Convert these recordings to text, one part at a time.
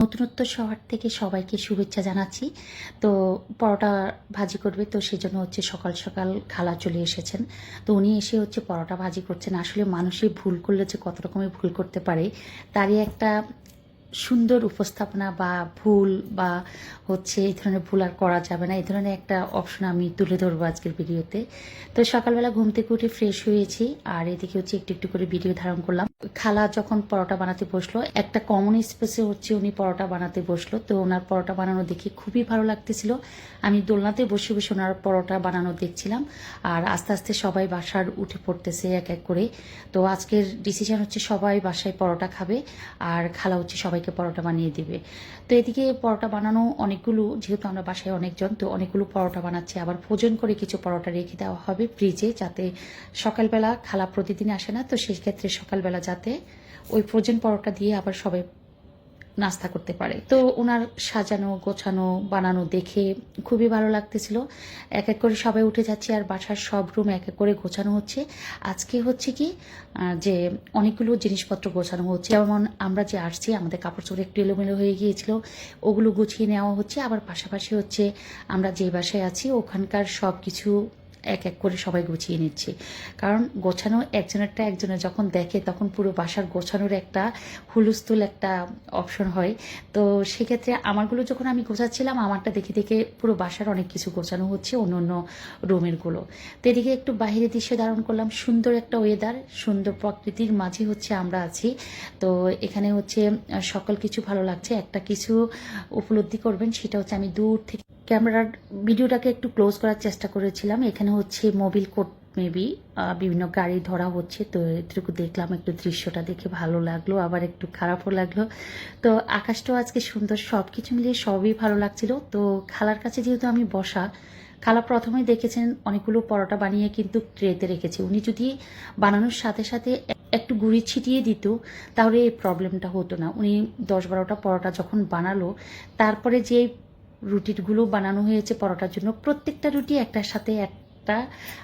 নতুনত্ব শহর থেকে সবাইকে শুভেচ্ছা জানাচ্ছি। তো পরোটা ভাজি করবে, তো সেজন্য হচ্ছে সকাল সকাল খালা চলে এসেছেন। তো উনি এসে হচ্ছে পরোটা ভাজি করছেন। আসলে মানুষই ভুল করলে যে কত রকমের ভুল করতে পারে, তারই একটা সুন্দর উপস্থাপনা বা ভুল বা হচ্ছে এই ধরনের ভুল আর করা যাবে না। এই ধরনের একটা অপশন আমি তুলে ধরবো আজকের ভিডিওতে। তো সকালবেলা ঘুম থেকে উঠে ফ্রেশ হয়েছি, আর এদিকে হচ্ছে একটু একটু করে ভিডিও ধারণ করলাম। খালা যখন পরোটা বানাতে বসল, একটা কমন স্পেসে হচ্ছে উনি পরোটা বানাতে বসল। তো ওনার পরোটা বানানো দেখে খুবই ভালো লাগতেছিল। আমি দোলনাতে বসে বসে ওনার পরোটা বানানো দেখছিলাম। আর আস্তে আস্তে সবাই বাসার উঠে পড়তেছে এক এক করে। তো আজকের ডিসিশন হচ্ছে সবাই বাসায় পরোটা খাবে আর খালা হচ্ছে সবাইকে পরোটা বানিয়ে দিবে। তো এদিকে পরোটা বানানো অনেকগুলো, যেহেতু আমরা বাসায় অনেকজন, তো অনেকগুলো পরোটা বানাচ্ছি। আবার ভোজন করে কিছু পরোটা রেখে দেওয়া হবে ফ্রিজে যাতে সকালবেলা খালা প্রতিদিন আসে না, তো সেই ক্ষেত্রে সকালবেলা যাতে ওই ফ্রোজেন পরোটা দিয়ে আবার সবাই নাস্তা করতে পারে। তো ওনার সাজানো, গোছানো, বানানো দেখে খুবই ভালো লাগতেছিল। এক এক করে সবাই উঠে যাচ্ছে আর বাসার সব রুম এক এক করে গোছানো হচ্ছে। আজকে হচ্ছে কি যে অনেকগুলো জিনিসপত্র গোছানো হচ্ছে। যেমন আমরা যে আসছি, আমাদের কাপড় চোপড় একটু এলোমেলো হয়ে গিয়েছিল, ওগুলো গুছিয়ে নেওয়া হচ্ছে। আবার পাশাপাশি হচ্ছে আমরা যে বাসায় আছি, ওখানকার সব কিছু এক এক করে সবাই গুছিয়ে নিচ্ছি। কারণ গোছানো একজনেরটা একজনের যখন দেখে তখন পুরো বাসার গোছানোর একটা হুলুস্থুল একটা অপশন হয়। তো সেক্ষেত্রে আমারগুলো যখন আমি গোছাচ্ছিলাম, আমারটা দেখে দেখে পুরো বাসার অনেক কিছু গোছানো হচ্ছে অন্য অন্য রুমেরগুলো। তো এদিকে একটু বাইরে দৃশ্য ধারণ করলাম। সুন্দর একটা ওয়েদার সুন্দর প্রকৃতির মাঝে হচ্ছে আমরা আছি। তো এখানে হচ্ছে সকল কিছু ভালো লাগছে। একটা কিছু উপলব্ধি করবেন, সেটা হচ্ছে আমি দূর থেকে ক্যামেরার ভিডিওটাকে একটু ক্লোজ করার চেষ্টা করেছিলাম। এখানে হচ্ছে মোবিল কোড মেবি বিভিন্ন গাড়ি ধরা হচ্ছে। তো এটুকু দেখলাম, একটু দৃশ্যটা দেখে ভালো লাগল, আবার একটু খারাপও লাগল। তো আকাশটাও আজকে সুন্দর সব কিছু মিলিয়ে সবই ভালো লাগছিল। তো খালার কাছে যেহেতু আমি বসা, খালা প্রথমে দেখেছেন অনেকগুলো পরোটা বানিয়ে কিন্তু ট্রেতে রেখেছে। উনি যদি বানানোর সাথে সাথে একটু গুঁড়ি ছিটিয়ে দিত, তাহলে এই প্রবলেমটা হতো না। উনি দশ বারোটা পরোটা যখন বানালো, তারপরে যে রুটিগুলো বানানো হয়েছে পরোটার জন্য। প্রত্যেকটা রুটি একটার সাথে একটা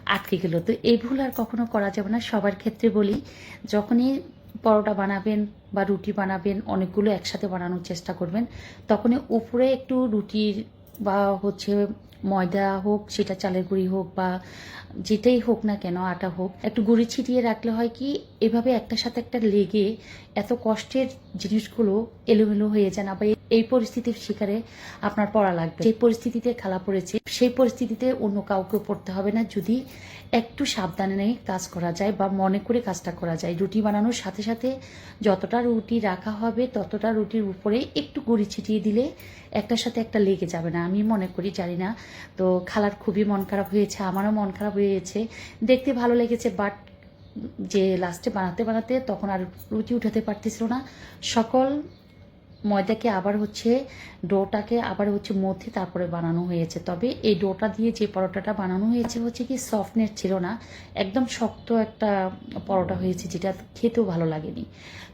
আটকে গেল। তো এই ভুল আর কখনো করা যাবে না। সবার ক্ষেত্রে বলি, যখনই পরোটা বানাবেন বা রুটি বানাবেন, অনেকগুলো একসাথে বানানোর চেষ্টা করবেন, তখনই উপরে একটু রুটির বা হচ্ছে ময়দা হোক, সেটা চালের গুঁড়ি হোক বা যেটাই হোক না কেন, আটা হোক, একটু গুঁড়ি ছিটিয়ে রাখলে হয় কি, এভাবে একটার সাথে একটা লেগে এত কষ্টের জিনিসগুলো এলোমেলো হয়ে যায় না বা এই পরিস্থিতির শিকারে আপনার পড়া লাগবে। যে পরিস্থিতিতে খেলা পড়েছে। সেই পরিস্থিতিতে অন্য কাউকে পড়তে হবে না। যদি একটু সাবধানে কাজ করা যায় বা মনে করে কাজটা করা যায়, রুটি বানানোর সাথে সাথে যতটা রুটি রাখা হবে, ততটা রুটির উপরে একটু গুঁড়ি ছিটিয়ে দিলে একটার সাথে একটা লেগে যাবে না। আমি মনে করি, জানি না। তো খালার খুবই মন খারাপ হয়েছে, আমারও মন খারাপ হয়েছে দেখতে ভালো লেগেছে, বাট যে লাস্টে বানাতে বানাতে তখন আর রুটি উঠাতে পারতেছিল না। সকল ময়দাকে আবার হচ্ছে ডোটাকে আবার হচ্ছে মধ্যে তারপরে বানানো হয়েছে। তবে এই ডোটা দিয়ে যে পরোটাটা বানানো হয়েছে হচ্ছে কি সফটনেস ছিল না, একদম শক্ত একটা পরোটা হয়েছে যেটা খেতেও ভালো লাগেনি।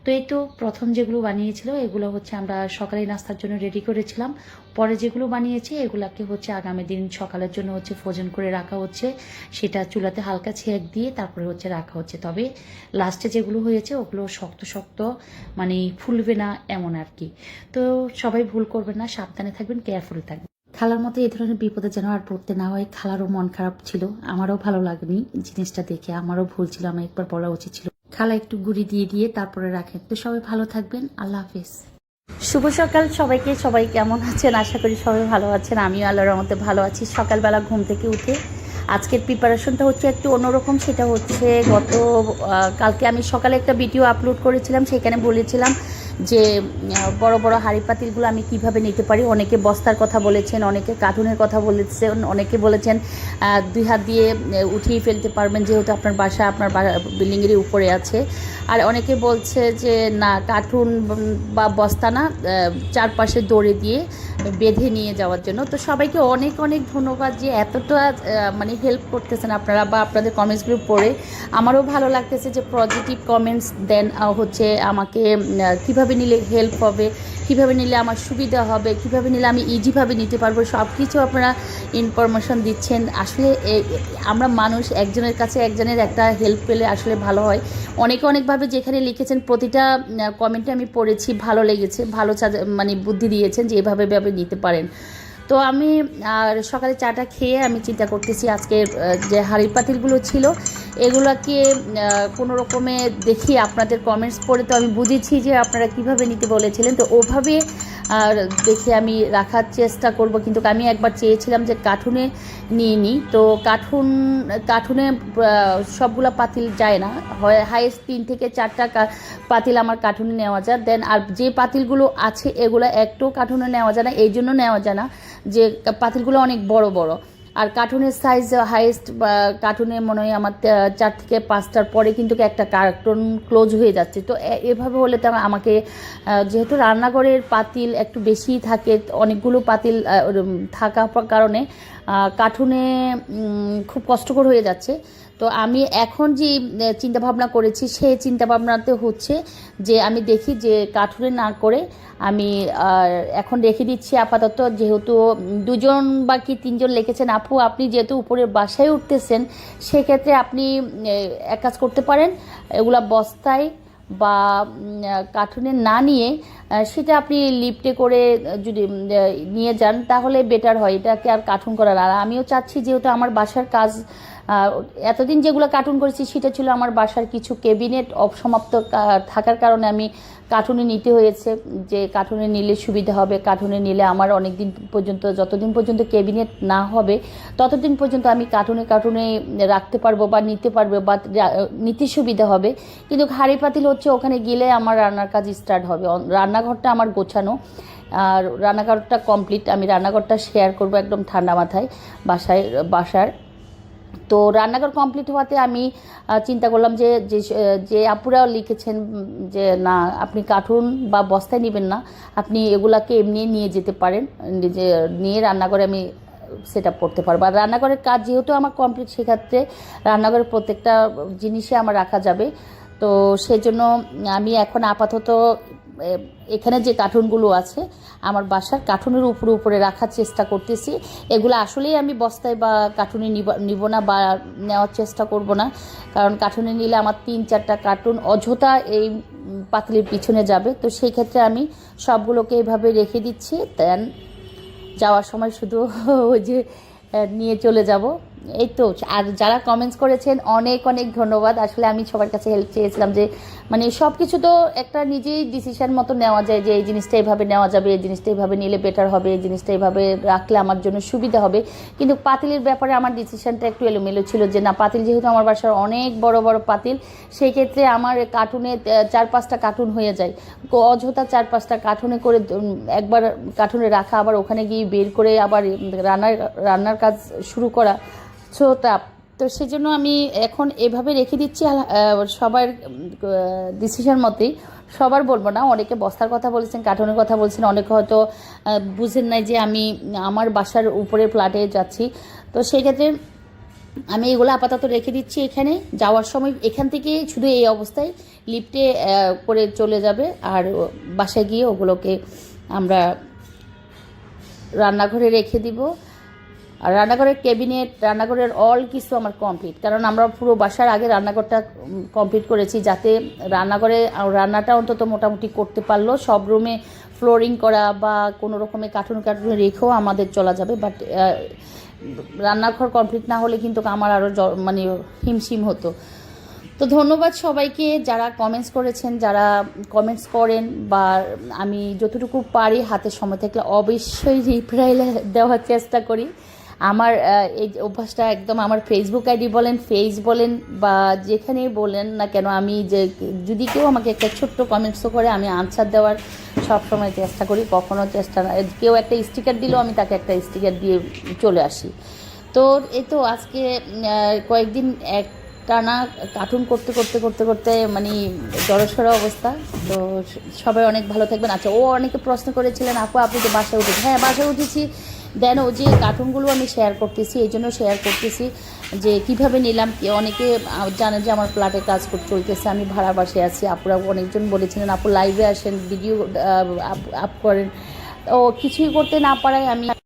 তো এই তো প্রথম যেগুলো বানিয়েছিল, এগুলো হচ্ছে আমরা সকালে নাস্তার জন্য রেডি করেছিলাম। পরে যেগুলো বানিয়েছি, এগুলাকে হচ্ছে আগামী দিন সকালের জন্য হচ্ছে ফোজন করে রাখা হচ্ছে। সেটা চুলাতে হালকা ছেঁক দিয়ে তারপরে হচ্ছে রাখা হচ্ছে। তবে লাস্টে যেগুলো হয়েছে, ওগুলো শক্ত শক্ত মানে ফুলবে না এমন আর কি। তো সবাই ভুল করবেন না, সাবধানে থাকবেন কেয়ারফুল থাকবেন। খালার মতো এই ধরনের বিপদে যেন আর পড়তে না হয়, খালারও মন খারাপ ছিল, আমারও ভালো লাগেনি জিনিসটা দেখে, আমারও ভুল ছিল, আমার একবার বলা উচিত ছিল। খালা একটু গুড়ি দিয়ে দিয়ে তারপরে রাখেন। তো সবাই ভালো থাকবেন, আল্লাহ হাফেজ। শুভ সকাল সবাইকে, সবাই কেমন আছেন? আশা করি সবাই ভালো আছেন, আমিও আল্লাহর রহমতে ভালো আছি। সকালবেলা ঘুম থেকে উঠে আজকের প্রিপারেশনটা হচ্ছে একটু অন্যরকম, সেটা হচ্ছে গত কালকে আমি সকালে একটা ভিডিও আপলোড করেছিলাম, সেখানে বলেছিলাম যে বড় বড় হাঁড়ি পাতিলগুলো আমি কীভাবে নিতে পারি? অনেকে বস্তার কথা বলেছেন অনেকে কার্টুনের কথা বলেছেন অনেকে বলেছেন দুই হাত দিয়ে উঠিয়ে ফেলতে পারবেন যেহেতু আপনার বাসা আপনার বিল্ডিংয়েরই উপরে আছে। আর অনেকে বলছে যে না কার্টুন বা বস্তা না চারপাশে দড়ি দিয়ে বেঁধে নিয়ে যাওয়ার জন্য। তো সবাইকে অনেক অনেক ধন্যবাদ যে এতটা মানে হেল্প করতেছেন আপনারা বা আপনাদের কমেন্টসগুলো পড়ে। আমারও ভালো লাগতেছে যে পজিটিভ কমেন্টস দেন হচ্ছে আমাকে আহ, কীভাবে নিলে হেল্প হবে, কীভাবে নিলে আমার সুবিধা হবে, কীভাবে নিলে আমি ইজিভাবে নিতে পারব সব কিছু আপনারা ইনফরমেশন দিচ্ছেন। আসলে আমরা মানুষ, একজনের কাছে একজনের একটা হেল্প পেলে আসলে ভালো হয়। অনেকে অনেকভাবে যেখানে লিখেছেন প্রতিটা কমেন্টে আমি পড়েছি, ভালো লেগেছে, ভালো মানে বুদ্ধি দিয়েছেন যে এভাবে এভাবে নিতে পারেন। তো আমি, আর সকালে চাটা খেয়ে আমি চিন্তা করতেছি আজকে যে হাঁড়ির পাতিলগুলো ছিল, এগুলোকে কোনো রকমে দেখি আপনাদের কমেন্টস পড়ে, তো আমি বুঝেছি যে আপনারা কীভাবে নিতে বলেছিলেন। তো ওভাবে, আর দেখে আমি রাখার চেষ্টা করব, কিন্তু আমি একবার চেয়েছিলাম যে কার্টুনে নিয়ে নিই। তো কার্টুন, কার্টুনে সবগুলো পাতিল যায় না। হয় হাইয়েস্ট তিন থেকে চারটা পাতিল আমার কার্টুনে নেওয়া যায়। দেন আর যে পাতিলগুলো আছে, এগুলো একটু কার্টুনে নেওয়া যায় না, এই জন্য নেওয়া যায় না। যে পাতিলগুলো অনেক বড় বড়। আর কার্টুনের সাইজ হাইয়েস্ট কার্টুনে মনে হয় আমার চার থেকে পাঁচটার পরে কিন্তু একটা কার্টুন ক্লোজ হয়ে যাচ্ছে। তো এভাবে হলে তো আমাকে যেহেতু রান্নাঘরের পাতিল একটু বেশি থাকে, অনেকগুলো পাতিল থাকা কারণে কার্টুনে খুব কষ্টকর হয়ে যাচ্ছে। তো আমি এখন যে চিন্তা ভাবনা করেছি সেই চিন্তা ভাবনাতে হচ্ছে যে, আমি দেখি যে কাঠুরে না করে আমি এখন রেখে দিচ্ছি আপাতত, যেহেতু দুজন বা কি তিনজন লিখেছেন, আপু, আপনি যেহেতু উপরের বাসায় উঠতেছেন, সেক্ষেত্রে আপনি এক কাজ করতে পারেন, এগুলা বস্তায় বা কার্টুনে না নিয়ে সেটা আপনি লিফটে করে যদি নিয়ে যান, তাহলে বেটার হয়। এটাকে আর কাঠুন করার। আর আমিও চাচ্ছি যেহেতু আমার বাসার কাজ এতদিন যেগুলো কার্টুন করেছি, সেটা ছিল আমার বাসার কিছু কেবিনেট অসমাপ্ত থাকার কারণে আমি কার্টুনে নিতে হয়েছে, যে কার্টুনে নিলে সুবিধা হবে কার্টুনে নিলে আমার অনেক দিন পর্যন্ত, যতদিন পর্যন্ত কেবিনেট না হবে, ততদিন পর্যন্ত আমি কার্টুনে কার্টুনে রাখতে পারব বা নিতে পারব বা নিতে সুবিধা হবে। কিন্তু হাঁড়ি পাতিল হচ্ছে, ওখানে গেলে আমার রান্নার কাজ স্টার্ট হবে। রান্নাঘরটা আমার গোছানো, আর রান্নাঘরটা কমপ্লিট আমি রান্নাঘরটা শেয়ার করব একদম ঠান্ডা মাথায়, বাসায়, বাসার। তো রান্নাঘর কমপ্লিট হওয়াতে আমি চিন্তা করলাম যে যে আপুরাও লিখেছেন যে, না, আপনি কার্টুন বা বস্তায় নেবেন না। আপনি এগুলাকে এমনি নিয়ে যেতে পারেন। যে নিয়ে রান্নাঘরে আমি সেট আপ করতে পারব। আর রান্নাঘরের কাজ যেহেতু আমার কমপ্লিট সেক্ষেত্রে রান্নাঘরের প্রত্যেকটা জিনিসে আমার রাখা যাবে। তো সেজন্য আমি এখন আপাতত এখানে যে কার্টুনগুলো আছে, আমার বাসার কার্টুনের উপরে উপরে রাখার চেষ্টা করতেছি। এগুলো আসলেই আমি বস্তায় বা কার্টুনে নিব না বা নেওয়ার চেষ্টা করব না। কারণ কার্টুনে নিলে আমার তিন চারটা কার্টুন অযথা এই পাতিলের পিছনে যাবে। তো সেই ক্ষেত্রে আমি সবগুলোকে এভাবে রেখে দিচ্ছি। দেন যাওয়ার সময় শুধু ওই যে নিয়ে চলে যাব। এই তো, আর যারা কমেন্টস করেছেন, অনেক অনেক ধন্যবাদ। আসলে আমি সবার কাছে হেল্প চেয়েছিলাম যে মানে সব কিছু তো একটা নিজেই ডিসিশন মতো নেওয়া যায় যে, এই জিনিসটা এইভাবে নেওয়া যাবে, এই জিনিসটা এইভাবে নিলে বেটার হবে, এই জিনিসটা এইভাবে রাখলে আমার জন্য সুবিধা হবে। কিন্তু পাতিলের ব্যাপারে আমার ডিসিশনটা একটু এলোমেলো ছিল যে, না, পাতিল যেহেতু আমার বাসার অনেক বড় বড় পাতিল, সেই ক্ষেত্রে আমার কার্টুনে চার পাঁচটা কার্টুন হয়ে যায়। অযথা চার পাঁচটা কার্টুনে করে একবার কার্টুনে রাখা, আবার ওখানে গিয়ে বের করে আবার রান্নার রান্নার কাজ শুরু করা সো তা, তো সেজন্য আমি এখন এভাবে রেখে দিচ্ছি সবার ডিসিশন মতেই। সবার বলব না, অনেকে বস্তার কথা বলেছেন কার্টুনের কথা বলছেন, অনেকে হয়তো বুঝেন নাই যে আমি আমার বাসার উপরে ফ্ল্যাটে যাচ্ছি। তো সেক্ষেত্রে আমি এগুলো আপাতত রেখে দিচ্ছি এখানে। যাওয়ার সময় এখান থেকে শুধু এই অবস্থায় লিফটে করে চলে যাবে আর বাসায় গিয়ে ওগুলোকে আমরা রান্নাঘরে রেখে দিব। আর রান্নাঘরের ক্যাবিনেট রান্নাঘরের অল কিছু আমার কমপ্লিট কারণ আমরা পুরো বাসার আগে রান্নাঘরটা কমপ্লিট করেছি যাতে রান্নাঘরে রান্নাটা অন্তত মোটামুটি করতে পারল সব রুমে ফ্লোরিং করা বা কোনো রকমের কার্টুন কার্টুন রেখেও আমাদের চলা যাবে। বাট রান্নাঘর কমপ্লিট না হলে কিন্তু আমার আরও মানে হিমশিম হতো। তো ধন্যবাদ সবাইকে যারা কমেন্টস করেছেন, যারা কমেন্টস করেন বা আমি যতটুকু পারি হাতের সময় থাকলে অবশ্যই রিপ্লাই দেওয়ার চেষ্টা করি। আমার এই অভ্যাসটা একদম আমার ফেসবুক আইডি বলেন ফেজ বলেন, বা যেখানেই বলেন না কেন, আমি যে যদি কেউ আমাকে একটা ছোট্ট কমেন্টসও করে, আমি আনসার দেওয়ার সবসময় চেষ্টা করি কখনও চেষ্টা না। কেউ একটা স্টিকার দিলেও আমি তাকে একটা স্টিকার দিয়ে চলে আসি। তো এই তো আজকে কয়েকদিন এক টানা কার্টুন করতে করতে করতে করতে মানে জড়সড় অবস্থা। তো সবাই অনেক ভালো থাকবেন। আচ্ছা ও অনেকে প্রশ্ন করেছিলেন, আপু, আপনি তো বাসায় উঠেছি হ্যাঁ বাসায় উঠেছি। দেন ও যে কার্টুনগুলো আমি শেয়ার করতেছি, এই জন্য শেয়ার করতেছি যে কীভাবে নিলাম অনেকে জানে যে আমার ফ্ল্যাটে কাজ করতে চলতেছে, আমি ভাড়া বাসে আছি, আপুরা অনেকজন বলেছিলেন, আপু লাইভে আসেন ভিডিও আপ করেন। ও কিছুই করতে না পারায় আমি